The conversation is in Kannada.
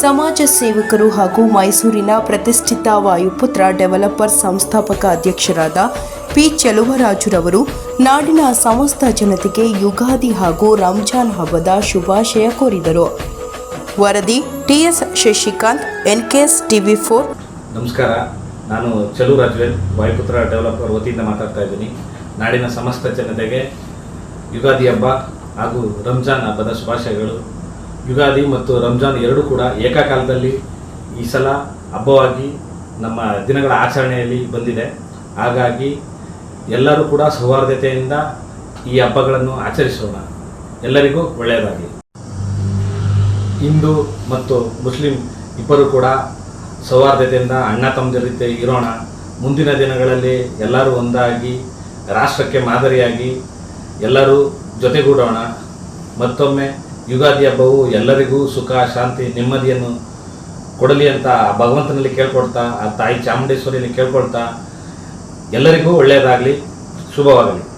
ಸಮಾಜ ಸೇವಕರು ಹಾಗೂ ಮೈಸೂರಿನ ಪ್ರತಿಷ್ಠಿತ ವಾಯುಪುತ್ರ ಡೆವಲಪರ್ ಸಂಸ್ಥಾಪಕ ಅಧ್ಯಕ್ಷರಾದ ಪಿ ಚಲುವರಾಜುರವರು ನಾಡಿನ ಸಮಸ್ತ ಜನತೆಗೆ ಯುಗಾದಿ ಹಾಗೂ ರಂಜಾನ್ ಹಬ್ಬದ ಶುಭಾಶಯ ಕೋರಿದರು. ವರದಿ TS Shashikant, NKS TV four ನಮಸ್ಕಾರ. ನಾನು ಚಲು ರಾಜ್ವೇಲ್ ವಾಯುಪುತ್ರ ಡೆವಲಪರ್ ವತಿಯಿಂದ ಮಾತಾಡ್ತಾ ಇದ್ದೀನಿ. ನಾಡಿನ ಸಮಸ್ತ ಜನತೆಗೆ ಯುಗಾದಿ ಹಬ್ಬ ಹಾಗೂ ರಂಜಾನ್ ಹಬ್ಬದ ಶುಭಾಶಯಗಳು. ಯುಗಾದಿ ಮತ್ತು ರಂಜಾನ್ ಎರಡೂ ಕೂಡ ಏಕಕಾಲದಲ್ಲಿ ಈ ಸಲ ಹಬ್ಬವಾಗಿ ನಮ್ಮ ದಿನಗಳ ಆಚರಣೆಯಲ್ಲಿ ಬಂದಿದೆ. ಹಾಗಾಗಿ ಎಲ್ಲರೂ ಕೂಡ ಸೌಹಾರ್ದತೆಯಿಂದ ಈ ಹಬ್ಬಗಳನ್ನು ಆಚರಿಸೋಣ. ಎಲ್ಲರಿಗೂ ಒಳ್ಳೆಯದಾಗಿ ಹಿಂದೂ ಮತ್ತು ಮುಸ್ಲಿಂ ಇಬ್ಬರು ಕೂಡ ಸೌಹಾರ್ದತೆಯಿಂದ ಅಣ್ಣ ತಮ್ಮದ ರೀತಿ ಇರೋಣ. ಮುಂದಿನ ದಿನಗಳಲ್ಲಿ ಎಲ್ಲರೂ ಒಂದಾಗಿ ರಾಷ್ಟ್ರಕ್ಕೆ ಮಾದರಿಯಾಗಿ ಎಲ್ಲರೂ ಜೊತೆಗೂಡೋಣ. ಮತ್ತೊಮ್ಮೆ ಯುಗಾದಿ ಹಬ್ಬವು ಎಲ್ಲರಿಗೂ ಸುಖ, ಶಾಂತಿ, ನೆಮ್ಮದಿಯನ್ನು ಕೊಡಲಿ ಅಂತ ಭಗವಂತನಲ್ಲಿ ಕೇಳ್ಕೊಡ್ತಾ ಆ ತಾಯಿ ಚಾಮುಂಡೇಶ್ವರಿಯಲ್ಲಿ ಕೇಳ್ಕೊಳ್ತಾ ಎಲ್ಲರಿಗೂ ಒಳ್ಳೆಯದಾಗಲಿ, ಶುಭವಾಗಲಿ.